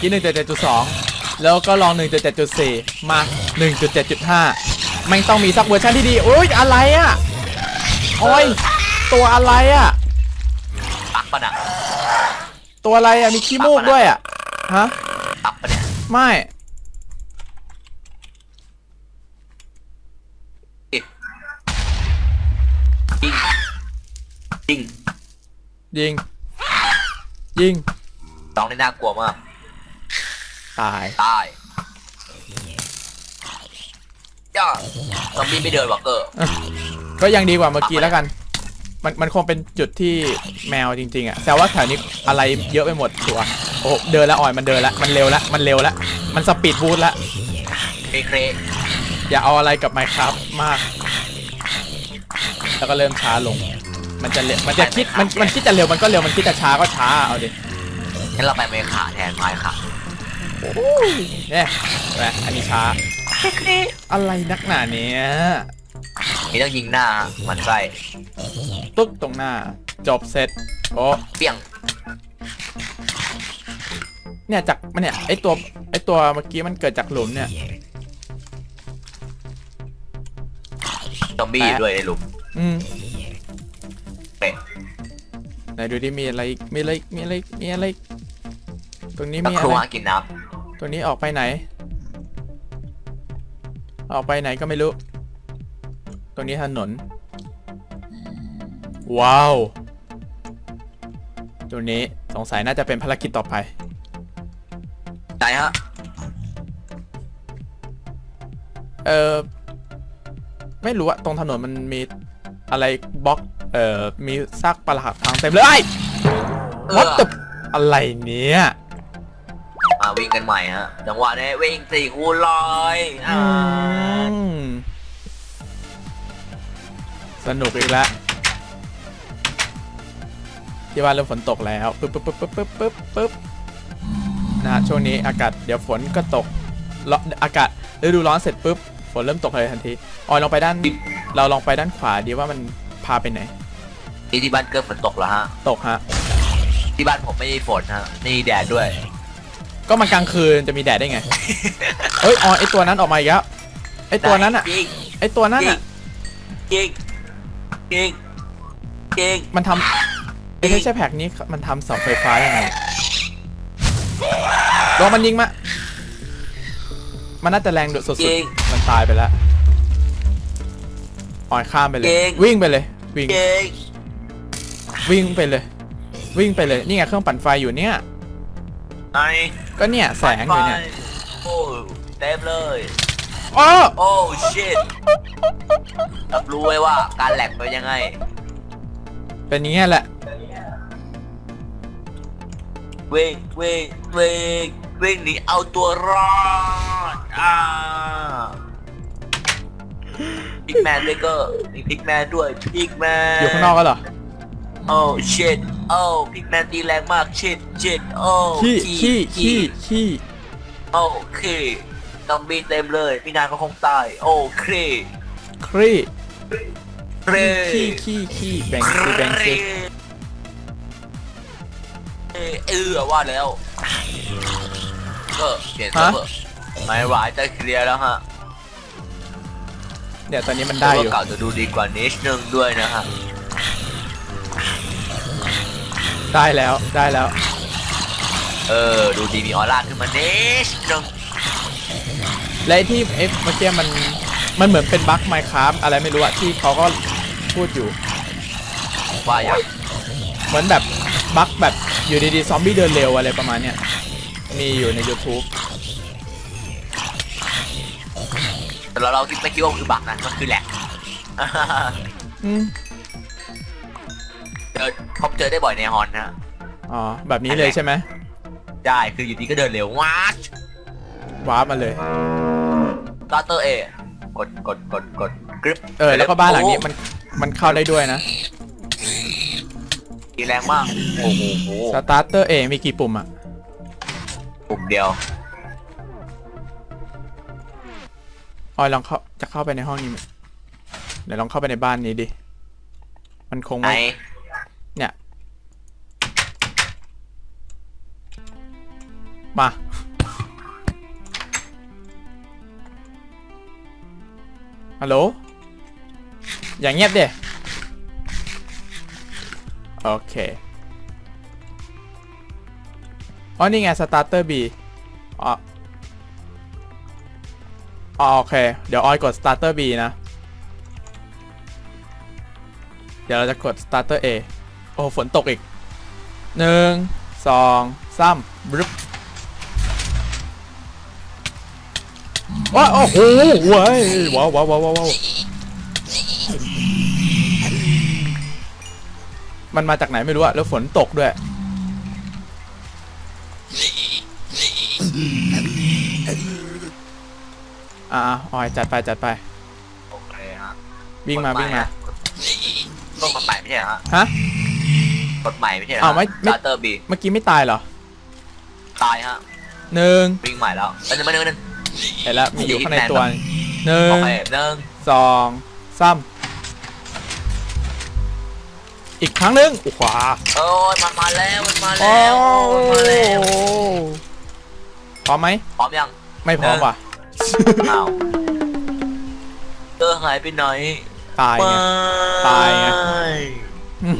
กี้ 1.7.2 แล้วก็ลอง 1.7.4 มา 1.7.5แม่งต้องมีสักเวอร์ชันที่ดีโอ้ยอะไรอะโอ้ยตัวอะไรอะปักปะน่ะตัวอะไรอะมีขี้มูกด้วยอะฮะปักปะเนี่ยไม่จริงจริงยิงยิง น้องนี่น่ากลัวมาก ตาย ตายย่าซอมบี้ไม่เดินวะเกอร์ก็ยังดีกว่าเมื่อกี้แล้วกัน มันมันคงเป็นจุดที่แมวจริง ๆอะแต่ว่าแถวนี้อะไรเยอะไปหมดตัว โอ้โหเดินแล้วอ่อยมันเดินแล้วมันเร็วแล้วมันเร็วแล้วมันสปีดบูทแล้วเคเครอย่าเอาอะไรกับไมครับมาก แล้วก็เริ่มช้าลง มันจะเร็วมันจะคิดมันมันคิดจะเร็วมันก็เร็วมันคิดจะช้าก็ช้าเอาดิงั้นเราไปเมขาแทนไม้ค่ะ เนี่ยเห็นไหมอันนี้ช้า อะไรนักหนาเนี้ยนี่ต้องยิงหน้าหมันไส้ตุ๊กตรงหน้า จบเสร็จโอ้เปี้ยงเนี่ยจากมันเนี่ยไอตัวไอตัวเมื่อกี้มันเกิดจากหลุมเนี่ยซอมบี้อยู่ด้วยในหลุมอืมเป๊ะไหนดูดิมีอะไรอีกมีอะไรอีกมีอะไรอีกมีอะไรอีกตรงนี้ตะมีคอะรัวไรกินน้ ตรงนี้ออกไปไหน ออกไปไหนก็ไม่รู้ ตรงนี้ถนน ว้าวตรงนี้สงสัยน่าจะเป็นภารกิจต่อไปำไหนฮะ เออไม่รู้อะตรงถนนมันมีอะไรบล็อก เอ่อ มีซากปรักหักพังเต็มเลยไอ้เอวัดอตึอะไรเนี้ยมา วิ่งกันใหม่ฮะ จังหวะนี้วิ่งสี่คูณร้อยอ่าอืมสนุกอีกแล้วที่ว่าเริ่มฝนตกแล้วปึ๊บปึ๊บปึ๊บปึ๊บปึ๊บปึ๊บปึ๊บนะฮะช่วงนี้อากาศเดี๋ยวฝนก็ตกร้อนอากาศฤดูร้อนเสร็จปุ๊บฝนเริ่มตกเลยทันทีออยลองไปด้าน เราลองไปด้านขวาดีว่ามันพาไปไหน นี่ที่บ้านเกิดฝนตกแล้วฮะ ตกฮะ ที่บ้านผมไม่มีฝนฮะ นี่แดดด้วย ก็มันกลางคืนจะมีแดดได้ไง เฮ้ยออยไอตัวนั้นออกมาอีกแล้วไอตัวนั้นอะจริงไอตัวนั้นอะจริงจริงจริงมันทำไอเทคเจอร์แพ็กนี้มันทำเสาไฟฟ้ายังไงลองมันยิงมา มันน่าจะแรงดุสุดจริงๆมันตายไปแล้วออยข้ามไปเลยเก่งวิ่งไปเลย วิ่งจริงวิ่งไปเลย วิ่งไปเลย นี่ไงเครื่องปั่นไฟอยู่เนี่ยไอ้ ก็เนี่ยแสงอยู่เนี่ยโอ้เต็มเลย อ๋อโอ้ชิตรับรู้ไว้ว่าการแหลกเป็นยังไง เป็นอย่างเงี้ยแหละวิ่งวิ่งวิ่งวิ่งหนีเอาตัวรอดอ่าพิกแมนด้วยก็มีพิกแมนด้วยพิกแมนอยู่ข้างนอกก็เหรอ โอ้ชิต โอ้พิกแมนตีแรงมากชิตชิตโอ้ขี้ขี้ขี้ขี้โอ้เคซอมบี้เต็มเลย พี่นายก็คงตาย โอ้เคครีเครขี้ขี้ขี้แบ่งสิแบ่งสิเออว่าแล้วก็เปลี่ยนเซิร์ฟเวอร์ไม่ไหวจะเคลียร์แล้วฮะเนี่ยตอนนี้มันได้อยู่เก่าจะดูดีกว่านิดนึงด้วยนะฮะ ได้แล้วได้แล้ว เออ ดูดีมีออร่าขึ้นมานิดนึงและไอ้ที่ไอ้เมื่อกี้มันมันเหมือนเป็นบั๊กไมค r a f t อะไรไม่รู้อะที่เขาก็พูดอยู่ ว่าอย่างเหมือนแบบบั๊กแบบอยู่ดีๆซอมบี้เดินเร็วอะไรประมาณเนี้ยมีอยู่ใน YouTube แต่เราเราคิดไม่คิดว่าคือบักนะมันคือแหลก อืมเจอพบเจอได้บ่อยในฮอนนะ อ๋อ แบบนี้เลยใช่ไหมได้ คืออยู่ดีก็เดินเร็ววาดวาร์ปมาเลยตาเตอร์เอกดกดกดกดกริปเออ แล้วก็บ้านหลังนี้มันมันเข้าได้ด้วยนะ ตีแรงมาก โอ้โหโหสตาร์เตอร์เอมีกี่ปุ่มอะปุ่มเดียว ออยลองเข้าจะเข้าไปในห้องนี้ไหมเดี๋ยวลองเข้าไปในบ้านนี้ดิ มันคงไหน ไม่ มา ฮัลโหล อย่างเงียบเด้โอเค อ๋อ นี่ไง สตาร์เตอร์บีอ๋อโอเค เดี๋ยวออยกดสตาร์เตอร์บีนะ เดี๋ยวเราจะกดสตาร์เตอร์เอโอ้ ฝนตกอีก หนึ่ง สองสามบรึบ ว้าโอ้โหเว้ยว้าวว้าวว้าวว้าวมันมาจากไหนไม่รู้อะแล้วฝนตกด้วย อ่าออยจัดไปจัดไป โอเคฮะวิ่งมาวิ่งมาต้องกฎหมายไม่ใช่เหรอฮะฮะ กฎหมายไม่ใช่เหรออ้าวไม่ไม่สตาร์เตอร์บีเมื่อกี้ไม่ตายเหรอ ตายฮะ หนึ่งวิ่งใหม่แล้วอันนึงอันนึงอันนึง เห็นแล้วมีอยู่ข้างในตัว Hitman หนึ่โองเคหนึ่งสองสามอีกครั้งหนึ่งขวาโอ้ยมันมาแล้วมันมาแล้วมันมาแล้วพร้อมไหมพร้อมยังไม่พร้อมว่ะอ้าวเตอร์หายไปไหนตายไงไปตายไงอืม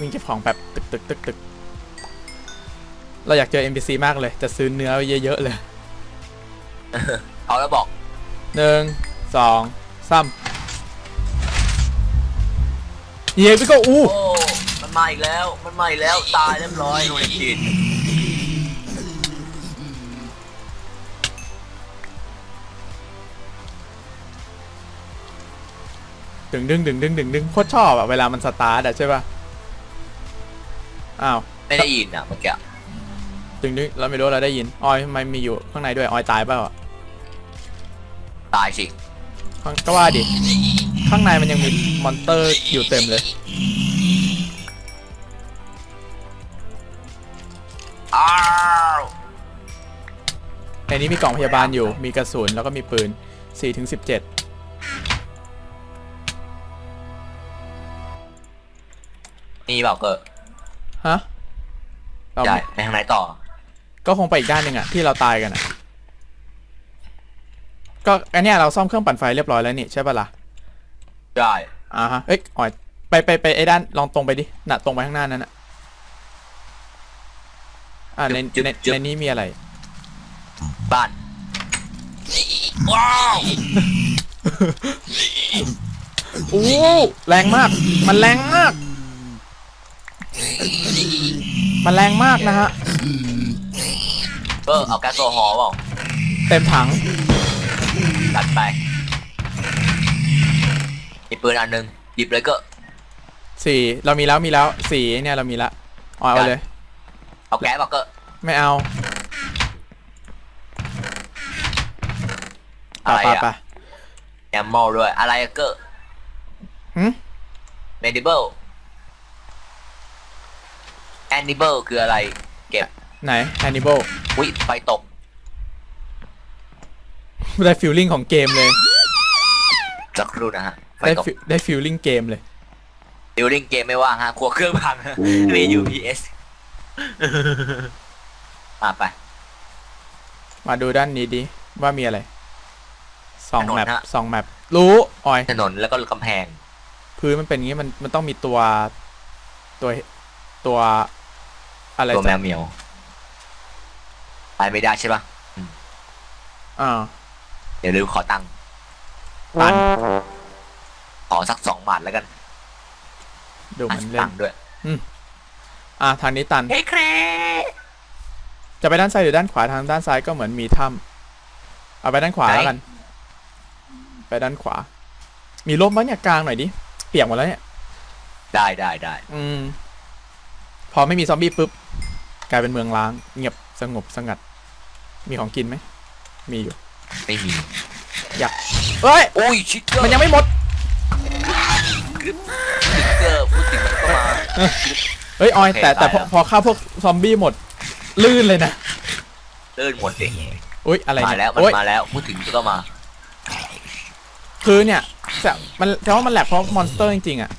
วิ่งเก็บของแบบตึกตึกตึกตึกเราอยากเจอ NPC มากเลย จะซื้อเนื้อไว้เยอะๆเลย เอาแล้วบอกหนึ่งสองสามเย้พี่ก็อู้โอ้มันมาอีกแล้วมันมาอีกแล้วตายเรียบร้อยโดนกินดึงดึงดึงดึงดึงดึงโคตรชอบอะเวลามันสตาร์ทอะใช่ป่ะอ้าวไม่ได้ยินอะเมื่อกี้ดึงดึงเราไม่รู้เราได้ยินออยทำไมมีอยู่ข้างในด้วยออยตายเปล่าอะ ตายสิข้างก็ว่าดิ ข้างในมันยังมีมอนเตอร์อยู่เต็มเลย อ้าวในนี้มีกล่องพยาบาลอยู่ มีกระสุนแล้วก็มีปืน4ถึง17มีเปล่าเกิดฮะเราใช่ไปทางไหนต่อ ก็คงไปอีกด้านหนึ่งอะที่เราตายกันอะ ก็อันเนี้ยเราซ่อมเครื่องปั่นไฟเรียบร้อยแล้วนี่ใช่ปะล่ะได้อ่าฮะเอ้ยออยไปไปไปไอ้ด้านลองตรงไปดิน่ะตรงไปข้างหน้านั้นน่ะอ่าในในในนี้มีอะไรบ้านว้าวโอ้แรงมาก มันแรงมาก มันแรงมากนะฮะเออเอาแก๊สโซฮอล์เปล่าเต็มถัง ตัดไปมีปืนอันหนึงหยิบเลยก็ สี่เรามีแล้วมีแล้วสี่เนี่ยเรามีละออยเอาเลย เอาแก๊สเปล่าก็ไม่เอาอะไปไรไปไปอะแอมมอลด้วย อะไรอะเก็หืมเมดิเบิลแอนิเบิลคืออะไร เก็บไหนแฮนนิบ a ลวิไฟตก ได้ฟิลลิ่งของเกมเลย สักครู่นะฮะไฟได้ตกฟิได้ฟิลลิ่งเกมเลย ดิวลิงเกมไม่ว่างฮะครัวเครื่องพังมี UPS อะไป มาดูด้านนี้ดิ ว่ามีอะไรสองถนนแมปฮะ สองแมปรู้ออย ถนนแล้วก็กำแพง พื้นมันเป็นอย่างงี้มันมันต้องมีตัวตัวตัวอะไรตัวแมจะวเหมียว ไปไม่ได้ใช่ปะอ่า เดี๋ยวลืมขอตังค์ตันขอสักสองบาทแล้วกันดูอะมันเล่ตันงค์ด้วย อ่าทางนี้ตัน เฮ้ยแครจะไปด้านซ้ายหรือด้านขวาทางด้านซ้ายก็เหมือนมีถ้ำเอาไปด้านขวาแล้วกัน ไปด้านขวา มีร่มบ้างเนี่ยกลางหน่อยดิเปียกหมดแล้วเนี่ย ได้ได้ได้อืม พอไม่มีซอมบี้ปุ๊บกลายเป็นเมืองล้าง เงียบสงบสงัด มีของกินไหมมีอยู่ ไม่มีเฮ้ยอุ้ยชิคเกอร์มันยังไม่หมดชิคเกอร์พูดถึงมันก็มา เฮ้ยออยโอเคแต่แต่พอตายแล้วพอฆ่าพวกซอมบี้หมด ลื่นเลยนะเลื่อนหมดดิอุ้ยอะไรมาเนี่ยแล้วมันโอ้ยมาแล้วพูดถึงก็มา คือเนี่ยแต่มันแต่ว่ามันแหลกเพราะมอนสเตอร์จริงๆอะ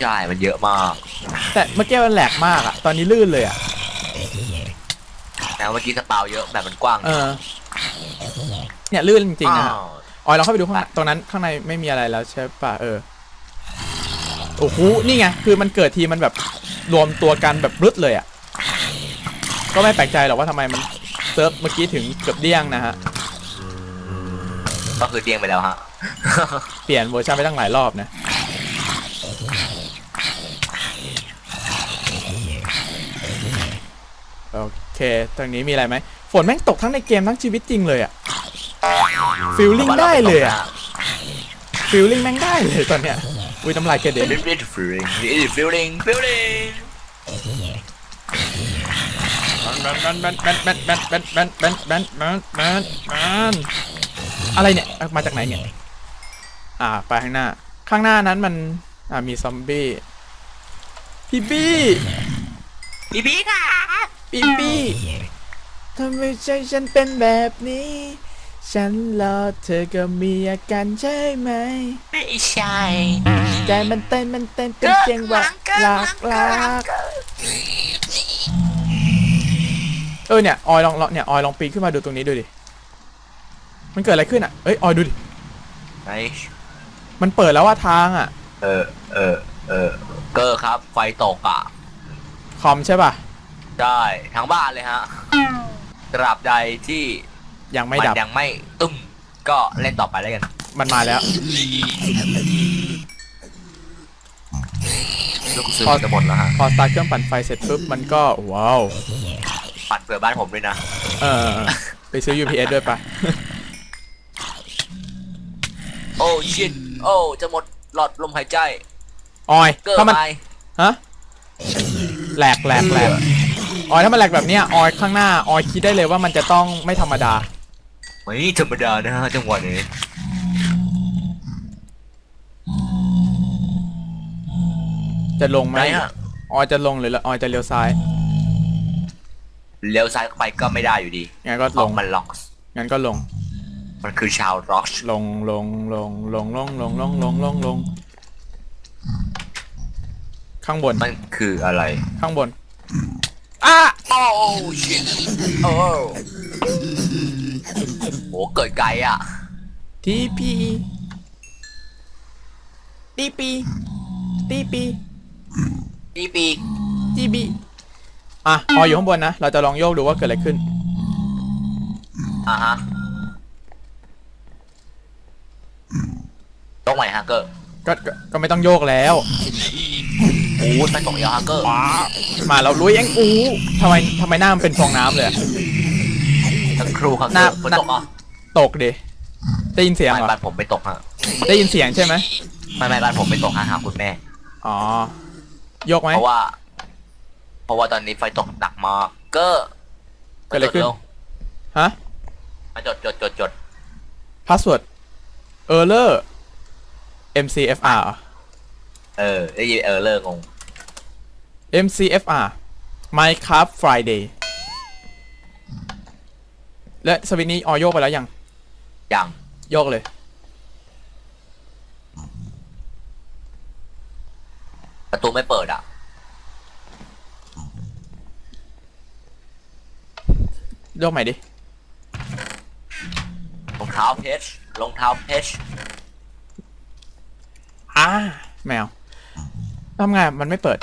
ใช่ มันเยอะมากแต่เมื่อกี้มันแหลกมากอะตอนนี้ลื่นเลยอะแต่เมื่อกี้สปาวเยอะแบบมันกว้าง เออ เนี่ยลื่นจริงๆนะฮะอ้าวออยเราเข้าไปดูข้างในตรงนั้นข้างในไม่มีอะไรแล้วใช่ป่ะเออโอ้โหนี่ไงคือมันเกิดทีมันแบบรวมตัวกันแบบรึดเลยอะก็ไม่แปลกใจหรอกว่าทำไมมันเซิร์ฟเมื่อกี้ถึงเกือบเดี้ยงนะฮะก็คือเตียงไปแล้วฮะ เปลี่ยนเวอร์ชันไปตั้งหลายรอบนะโอเคตรงนี้มีอะไรไหม ฝนแม่งตกทั้งในเกมทั้งชีวิตจริงเลยอะฟิลลิ่งได้เลยอะฟิลลิ่งแม่งได้เลยตอนเนี้ยอุ้ยน้ำลายกระเด็นฟิลลิ่งฟิลลิ่งฟิลลิ่งฟิลลิ่งแบนแบนแบนแบนแบนแบนแบนแบนแบนแบนแบนแบนแบนอะไรเนี่ยเอามาจากไหนเนี่ย อ่า ไปข้างหน้า ข้างหน้านั้นมัน อ่า มีซอมบี้พี่บี้บีบีค่ะพี่บี้ ทำไมใจฉันเป็นแบบนี้ ฉันรอเธอก็มีอาการใช่ไหม ไม่ใช่ใจมันเต้นมันเต้นเป็นเสียงหวานหลากหลากเออเนี่ยออยลองลองเนี่ยออยลองปีนขึ้นมาดูตรงนี้ดูดิ มันเกิดอะไรขึ้นอะเอ้ยออยดูดิ ไหนมันเปิดแล้วว่าทางอะ เออเออเออเกอร์ครับ ไฟตกอะ คอมใช่ป่ะ ได้ ทั้งบ้านเลยฮะ ตราบใดที่ยังไม่มันดับยังไม่ตุ้มก็เล่นต่อไปแล้วกัน มันมาแล้ว ลูกซื้อพอจะหมดแล้วฮะ พอสตาร์ทเครื่องปั่นไฟเสร็จปุ๊บ มันก็ ว้าว ปัดเผื่อบ้านผมด้วยนะ เออเออเออไปซื้อ UPS ด้วยปะ โอ้ชิตโอ้จะหมดหลอดลมหายใจ ออย เกอร์ถ้ามัน ไปฮะ แหลกแหลกแหลก ออยถ้ามันแหลกแบบเนี้ยออยข้างหน้าออยคิดได้เลยว่ามันจะต้องไม่ธรรมดา ไม่ธรรมดานะฮะจังหวะนี้จะลงไหมไหนฮะ ออยจะลงหรือออยจะเลี้ยวซ้ายเลี้ยวซ้ายไปก็ไม่ได้อยู่ดีงั้นก็เพลราะงมันล็อก งั้นก็ลงมันคือชาวร็อกลงลงลงลงลงลงลงลงลงลงข้างบนมันคืออะไร ข้างบน อะโอ้ชิตโอ้โหเกิดไกลอะทีพีตีปีตีปีปีปีกจีบีอะออยอยู่ข้างบนนะ เราจะลองโยกดูว่าเกิดอะไรขึ้น อะฮะตรงไหนฮะเกอร์ก็ก็ก็ไม่ต้องโยกแล้วโอ้ยไปตกยาวฮะเกอร์มาเราลุยเองอู้ทำไมทำไมหน้ามันเป็นฟองน้ำเลยอะทั้งครูครับหน้าฝนตกอะตกดิได้ยินเสียงไม่เหรอบ้านผมไม่ตกฮะได้ยินเสียงใช่ไหมไม่ไม่บ้านผมไม่ตกฮะหาคุณแม่ อ๋อโยกไหม เพราะว่า เพราะว่าตอนนี้ไฟตกหนักมากเกอร์เกิดอะไรขึ้นมาจร็วฮะมาจดจดจดจดพาสเวิร์ดเออร์เลอร์ MCFR เหรอ เออได้ยินเออเลิกงง MCFR Minecraft Friday และสวิตช์นี้ออโยกไปแล้วยัง ยังโยกเลย ประตูไม่เปิดอะ โยกใหม่ดิ รองเท้าเพชรรองเท้าเพชรอ่าแมวทำไงมันไม่เปิด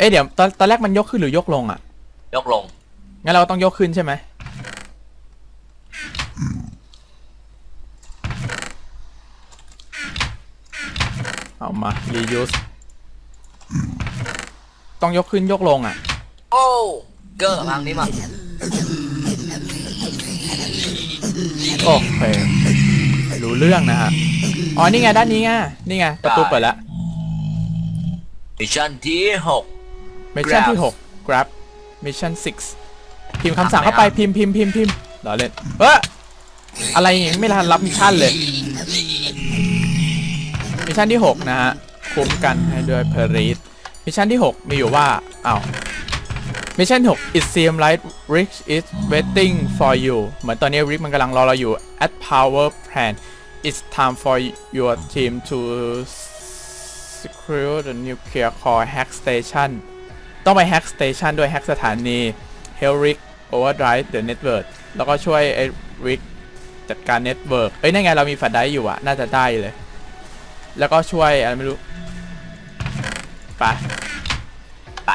เอ๊ะเดี๋ยวตอนตอนแรกมันยกขึ้นหรือยกลงอะ ยกลง งั้นเราก็ต้องยกขึ้นใช่ไหม เอามา reuse ต้องยกขึ้นยกลงอะ โอ้เกอร์ทางนี้มาโอเครู้เรื่องนะฮะ อ๋อ นี่ไง ด้านนี้ไง นี่ไง ประตูเปิดแล้ว มิชชั่นที่หก มิชชั่น Grab ที่ 6 grab mission 6พิมพ์คำสั่งเข้าไปพิมพ์พิมพ์พิมพ์พิมพ์เดี๋ยวเล่นเอ้ออะไรอย่างงี้ไม่ทันรับมิชชั่นเลยมิชชั่นที่ 6 นะฮะคุ้มกันให้ด้วยเพรีสมิชชั่นที่ 6 มีอยู่ว่าอ้าวมิชชั่น6 it seems like Rick is waiting for you เหมือนตอนนี้ Rick มันกำลังรอเราอยู่ at power plant it's time for your team to secure the nuclear core hack station ต้องไปแฮ็กสเตชันด้วยแฮ็กสถานี h e l r i c Overdrive the Network แล้วก็ช่วยไอ้ริกจัดการเน็ตเวิร์กเอ้ยนั่นไงเรามีแฟลชไดรฟ์อยู่อะน่าจะได้เลย แล้วก็ช่วยอะไรไม่รู้ไปไป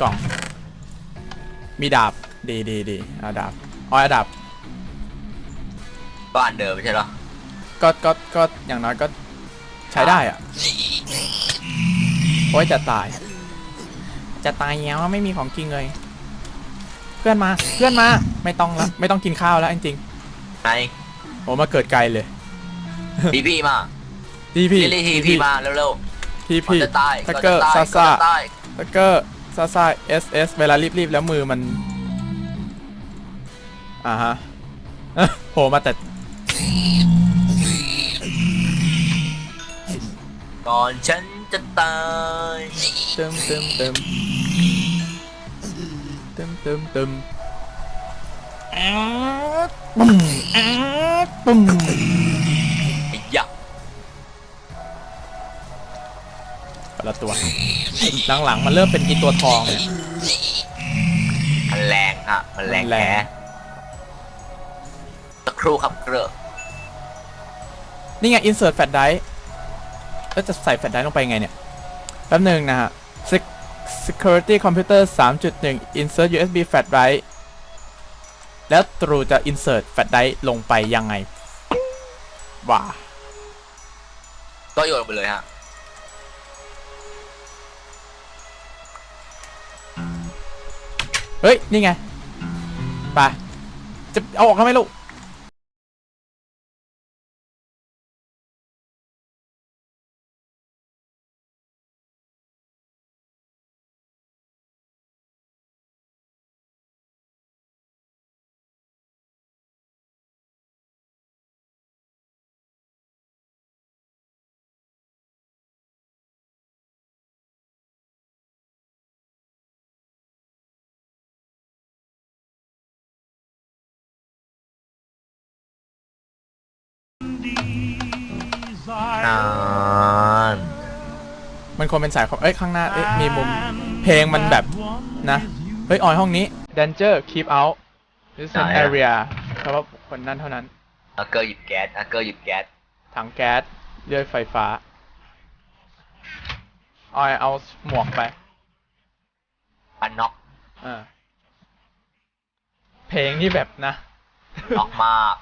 กล่อง มีดาบดีดีดีเอาดาบเอาเอาดาบบ้านเดิมไม่ใช่เหรอ ก็ก็ก็อย่างน้อยก็ใช้ได้อะ โอ้ยจะตาย จะตายแล้วไม่มีของกินเลย เพื่อนมาเพื่อนมาไม่ต้องแล้วไม่ต้องกินข้าวแล้วจริงไหนๆโอ้มาเกิดไกลเลยพี่พี่มาทีพีพี่ทีพี่มาเร็วทีๆพีก่อนจะตายทักก่อนเกอจะร์ตายซาก่อนซาจะตายทักเกอร์ซาซาเอสเอสเวลารีบๆแล้วมือมันอ่าฮะเอ้อโผล่มาแต่ก่อนฉัน จะตายเติมเติมเติมเติมเติมเติมอ้าวปุ้มอ้าวปุ้มไอ้ยักษ์คนละตัวหลังๆมันเริ่มเป็นอีตัวทองเนี่ย มันแรงฮะมันแรงมันแรแค่ง สักครู่ครับเกลือนี่ไง insert flash drive แล้วจะใส่ flash drive ลงไปไงเนี่ย แป๊บหนึงนะฮะ Sec- security computer 3.1 insert USB flash drive แล้วตรูจะ insert flash drive ลงไปยังไงว้าก็โยนลงไปเลยฮะเฮ้ย นี่ไง ไป จะเอาออกทำไมลูก นานมันควรเป็นสายของเอ้ยข้างหน้าเอ้ยมีมุมเพลงมันแบบนะ เฮ้ยออยห้องนี้ danger keep out this is an area เพราะว่าคนนั้นเท่านั้น อาเกอร์หยิบแก๊สอาเกอร์หยิบแก๊สถังแก๊สเลื่อยไฟฟ้า ออยเอาหมวกไปปันน็อกเออเพลงนี่แบบนะ น็อกมาก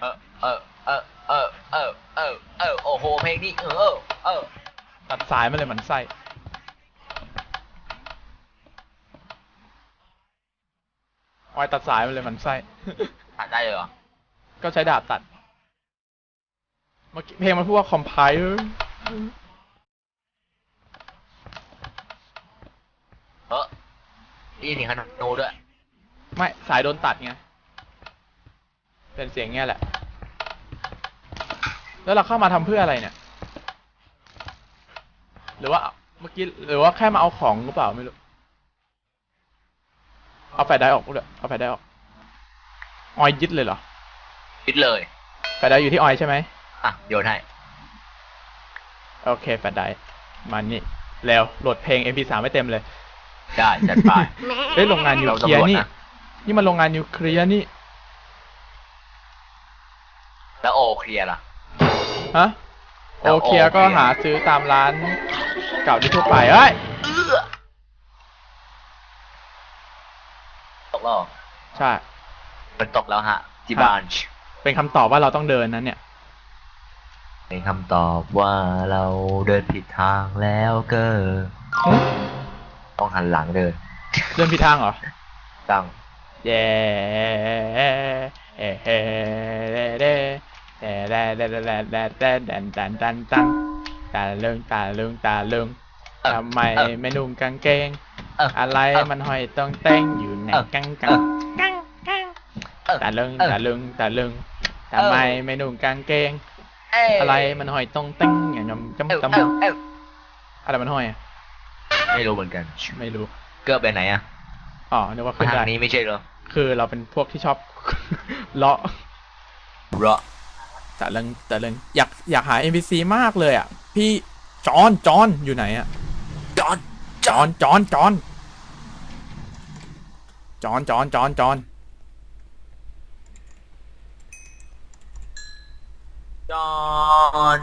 เออเออเออเออเออเออเออโอ้โหเพลงนี้เออเออตัดสายมาเลยเหมือนไส้ออยตัดสายมาเลยเหมือนไส้ ตัดได้เลยเหรอก็ใช้ดาบตัดเมื่อกี้เพลงมันพูดว่า compile เออนี่นี่ขนาดโนด้วย ไม่สายโดนตัดไง เป็นเสียงเงี้ยแหละ แล้วเราเข้ามาทำเพื่ออะไรเนี่ย หรือว่าเมื่อกี้หรือว่าแค่มาเอาของหรือเปล่าไม่รู้ เอาแฟลชไดรฟ์ออกด้วยเอาแฟลชไดรฟ์ออก ออยยึดเลยเหรอคิดเลยแฟลชไดรฟ์อยู่ที่ออยใช่ไหมอะโยนให้โอเคแฟลชไดรฟ์มานี่ แล้วโหลดเพลง MP3 ไม่เต็มเลย ได้จัดไปเอ้ยโรงงานนิวเราเคลียร์ตำรวจนี่นะนี่มันโรงงานนิวเคลียร์นี่ แล้วโอเคลียร์ล่ะ ฮะแล้วโอเคลียร์ก็โอเคลียร์หาซื้อตามร้านเก่าที่ทั่วไปเอ้ยตกแล้วเหรอใช่มันตกแล้วฮะที่บ้านเป็นคำตอบว่าเราต้องเดินนั้นเนี่ย เป็นคำตอบว่าเราเดินผิดทางแล้วเก็หึต้องหันหลังเดิน เดินผิดทางเหรอตั้งเย่เฮ้เฮ้เด้ เด้เด้เด้เด้เด้เด้เด้เด้ดันดันดันดันตาลึงตาลึงตาลึงทำไมไม่นุ่งกางเกง อะไรมันห้อยต้องเต้งอยู่ในเออกังกังกังกังเออตาลึงเออตาลึงตาลึงทำไมไม่นุ่งกางเกง อะไรมันห้อยต้องเต้งอย่างยำเอ้าจำจเอ้าเอ้าำอะไรมันห้อยไม่รู้เหมือนกัน ไม่รู้ เกือบไปไหนอะอ๋อนึกว่ามาขึ้นได้นี้ไม่ใช่เหรอคือเราเป็นพวกที่ชอบเลาะเหรอ แต่เรื่องแต่เรื่องอยากอยากหา NPC มากเลยอะ พี่จอนจอนอยู่ไหนอะจอนจอนจอนจอนจอนจอนจอนจอนจอน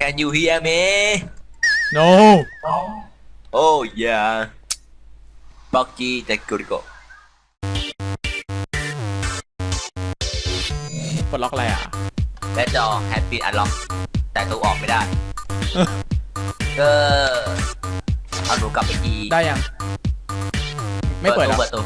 Can you hear me no Oh yeah บักกี้เด็กกุริโกปลดล็อกอะไรอะ และจอแฮปปี้อันล็อก แต่ตัวออกไม่ได้ ก็เอาหนูกลับไปทีได้ยัง ไม่เปิดหรอเปิดตู้